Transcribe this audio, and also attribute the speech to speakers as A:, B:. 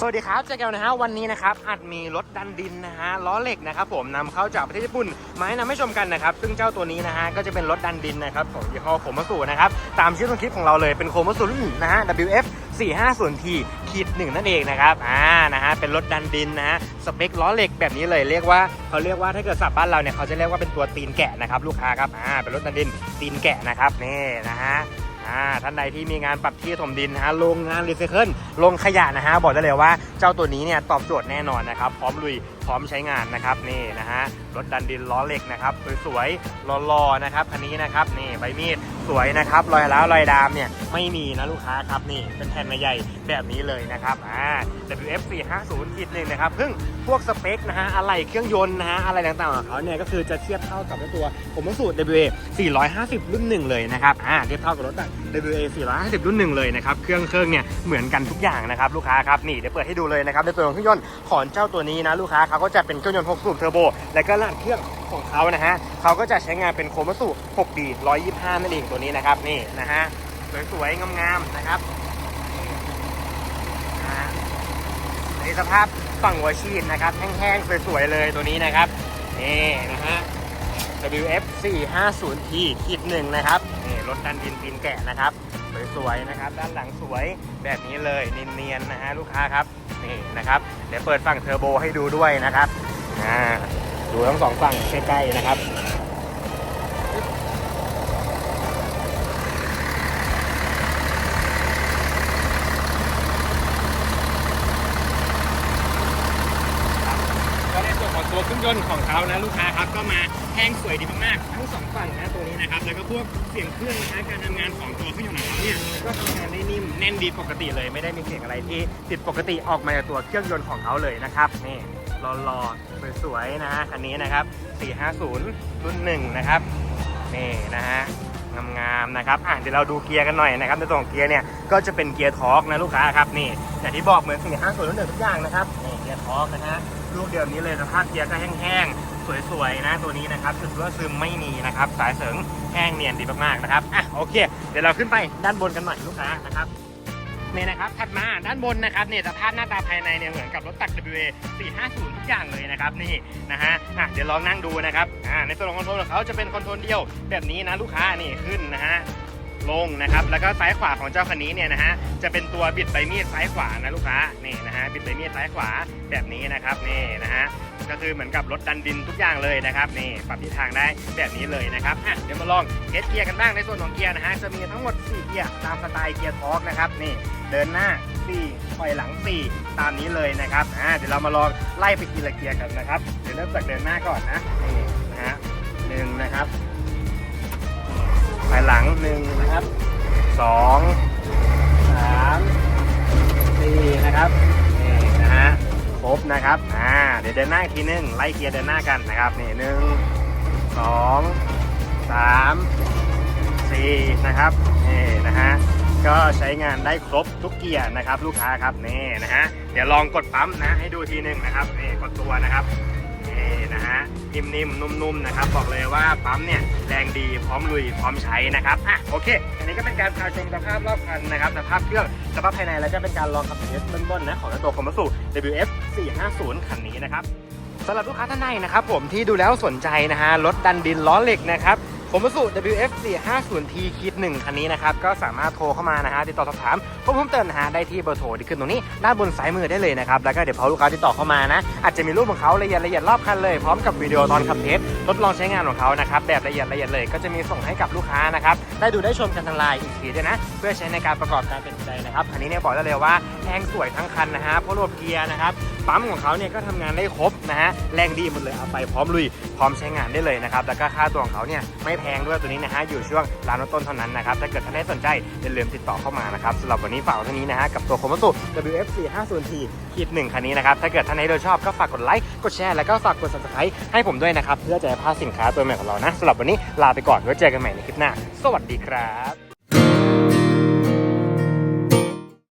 A: สวัสดีครับเจอกันนะฮะวันนี้นะครับอาจมีรถดันดินนะฮะล้อเหล็กนะครับผมนำเข้าจากประเทศญี่ปุ่นมาให้นำให้ชมกันนะครับซึ่งเจ้าตัวนี้นะฮะก็จะเป็นรถดันดินนะครับของยี่ห้อโคมัสุนะครับตามชื่อต้นคลิปของเราเลยเป็นโคมัสุรุ่นนะฮะ WF 450T ขีดหนึ่งนั่นเองนะครับอ่านะฮะเป็นรถดันดินนะฮะสเปคล้อเหล็กแบบนี้เลยเรียกว่าเขาเรียกว่าถ้าเกิดสับบ้านเราเนี่ยเขาจะเรียกว่าเป็นตัวตีนแกะนะครับลูกค้าครับอ่าเป็นรถดันดินตีนแกะนะครับนี่นะฮะ อ่าท่านใดที่มีงานปรับที่ถมดินนะฮะโรงงานรีไซเคิลโรงขยะนะฮะบอกได้เลยว่าเจ้าตัวนี้เนี่ยตอบโจทย์แน่นอนนะครับพร้อมลุย พร้อมใช้งานนะครับนี่นะฮะรถดันดินล้อเหล็กนะครับสวยๆหล่อๆนะครับคันนี้นะครับนี่ใบมีดสวยนะครับรอยร้าวรอยดามเนี่ยไม่มีนะลูกค้าครับนี่เป็นแผ่นใหญ่แบบนี้เลยนะครับอ่า WF 450ขีดหนึ่งนะครับซึ่งพวกสเปคนะฮะอะไรเครื่องยนต์นะฮะอะไรต่างๆของเขาเนี่ยก็คือจะเทียบเท่ากับตัวผมสูตร WA 450 รุ่นหนึ่งเลยนะครับอ่าเทียบเท่ากับรถ WA 450 รุ่นหนึ่งเลยนะครับเครื่องเครื่องเนี่ยเหมือนกันทุกอย่างนะครับลูกค้าครับนี่เดี๋ยวเปิดให้ดูเลยนะครับในตัวของเครื่องยนต์ของเจ้าตัวนี้นะลูกค้าเขาก็จะเป็นเครื่องยนต์ 6 สูบเทอร์โบ และก็ลานเครื่องของเขานะฮะเขาก็จะใช้งานเป็นโคมัสุ 6D 125 นั่นเองตัวนี้นะครับนี่นะฮะสวยๆงามๆนะครับในสภาพฝั่งหัวชีนนะครับแห้งๆสวยๆเลยตัวนี้นะครับนี่นะฮะ WF 450T ขีดหนึ่งนะครับนี่รถดันดินปีนแกะนะครับ สวยๆนะครับ ด้านหลังสวยแบบนี้เลยเนียนๆนะฮะลูกค้าครับนี่นะครับ เดี๋ยวเปิดฝั่งเทอร์โบให้ดูด้วยนะครับอ่าดูทั้งสองฝั่งใกล้ๆนะครับ ก็ในส่วนของ ตัวเครื่องยนต์ของเขานะลูกค้าครับก็มาแห้งสวยดีมากๆทั้งสองฝั่งนะตัวนี้นะครับแล้วก็พวกเสียงเครื่องนะฮะการทำงานของตัวเครื่องยนต์ของเขาเนี่ยก็ทำงานได้นิ่มแน่นดีปกติเลย ไม่ได้มีเสียงอะไรที่ผิดปกติออกมาจากตัวเครื่องยนต์ของเขาเลยนะครับนี่หล่อๆสวยๆนะฮะคันนี้นะครับ 450 รุ่นหนึ่งนะครับนี่นะฮะ งามๆนะครับอะเดี๋ยวเราดูเกียร์กันหน่อยนะครับในตัวของเกียร์เนี่ยก็จะเป็นเกียร์ทอร์กนะลูกค้าครับนี่อย่างที่บอกเหมือน450รุ่นเดิมทุกอย่างนะครับนี่เกียร์ทอร์กนะฮะลูกเดิมนี้เลยสภาพเกียร์ก็แห้งๆสวยๆนะตัวนี้นะครับจุดรั่วซึมไม่มีนะครับสายเสริงแห้งเนียนดีมากๆนะครับอะโอเค เดี๋ยวเราขึ้นไปด้านบนกันหน่อยลูกค้านะครับ นี่นะครับถัดมาด้านบนนะครับเนี่ยสภาพหน้าตาภายในเนี่ยเหมือนกับรถตัก WA 450ทุกอย่างเลยนะครับนี่นะฮะอะเดี๋ยวลองนั่งดูนะครับอ่าในส่วนของคอนโทรลของเขาจะเป็นคอนโทรลเดียวแบบนี้นะลูกค้านี่ขึ้นนะฮะ ลงนะครับ แล้วก็ซ้ายขวาของเจ้าคันนี้เนี่ยนะฮะจะเป็นตัวบิดใบมีดซ้ายขวานะลูกค้านี่นะฮะบิดใบมีดซ้ายขวาแบบนี้นะครับนี่นะฮะก็คือเหมือนกับรถดันดินทุกอย่างเลยนะครับนี่ปรับทิศทางได้แบบนี้เลยนะครับอะเดี๋ยวมาลองเทสเกียร์กันบ้างในส่วนของเกียร์นะฮะจะมีทั้งหมด 4 เกียร์ตามสไตล์เกียร์ทอร์กนะครับนี่เดินหน้า4ปล่อยหลัง 4 ตามนี้เลยนะครับอ่าเดี๋ยวเรามาลองไล่ไปทีละเกียร์กันนะครับเดี๋ยวเริ่มจากเดินหน้าก่อนนะนี่นะฮะหนึ่งนะครับ ปล่อยหลังหนึ่งนะครับสองสามสี่นะครับนี่นะฮะครบนะครับอ่าเดี๋ยวเดินหน้าอีกทีหนึงไล่เกียร์เดินหน้ากันนะครับนี่หนึ่งสองสามสี่นะครับนี่นะฮะก็ใช้งานได้ครบทุกเกียร์นะครับ ลูกค้าครับนี่นะฮะเดี๋ยวลองกดปั๊มนะให้ดูทีหนึ่งนะครับนี่กดตัวนะครับ นะนิ่มๆนุ่มๆนะครับบอกเลยว่าปั๊มเนี่ยแรงดีพร้อมลุยพร้อมใช้นะครับอะโอเค อันนี้ก็เป็นการพาชมสภาพรอบคันนะครับสภาพเครื่องสภาพภายในแล้วก็เป็นการลองขับเทสเบื้องต้นนะของตัวคอมมัสสุ WF 450คันนี้นะครับสำหรับลูกค้าท่านใดนะครับผมที่ดูแล้วสนใจนะฮะรถดันดินล้อเหล็กนะครับ คอมมัสสุ WF 450T คิดหนึ่งคันนี้นะครับ ก็สามารถโทรเข้ามานะฮะติดต่อสอบถามข้อมูลเพิ่มเติมนะฮะได้ที่เบอร์โทรที่ขึ้นตรงนี้ด้านบนซ้ายมือได้เลยนะครับ แล้วก็เดี๋ยวพอลูกค้าติดต่อเข้ามานะ อาจจะมีรูปของเขาละเอียดละเอียดรอบคันเลยพร้อมกับวิดีโอตอนขับเทสทดลองใช้งานของเขานะครับแบบละเอียดละเอียดเลยก็จะมีส่งให้กับลูกค้านะครับได้ดูได้ชมกันทางไลน์อีกทีด้วยนะ เพื่อใช้ในการประกอบการเป็นใจนะครับคันนี้เนี่ยบอกได้เลยว่าแห้งสวยทั้งคันนะฮะเพราะรวบเกียร์นะครับปั๊มของเขาเนี่ยก็ทำงานได้ครบนะฮะแรงดีหมดเลยเอาไปพร้อมลุยพร้อมใช้งานได้เลยนะครับแล้วก็ค่าตัวของเขาเนี่ยไม่แพงด้วยตัวนี้นะฮะอยู่ช่วงร้านต้นเท่านั้นนะครับถ้าเกิดท่านใดสนใจอย่าลืมติดต่อเข้ามานะครับสำหรับวันนี้ฝากเท่านี้นะฮะกับตัวโคมัสุ WF 450T ขีดหนึ่งคันนี้นะครับถ้าเกิดท่านใดโดยชอบก็ฝากกดไลค์กดแชร์แล้วก็ฝากกด subscribe ให้ผมด้วยนะครับเพื่อจะได้พลาดสินค้าตัวใหม่ของเรานะสำหรับวันนี้ลาไปก่อนไว้เจอกันใหม่ในคลิปหน้า สวัสดีครับ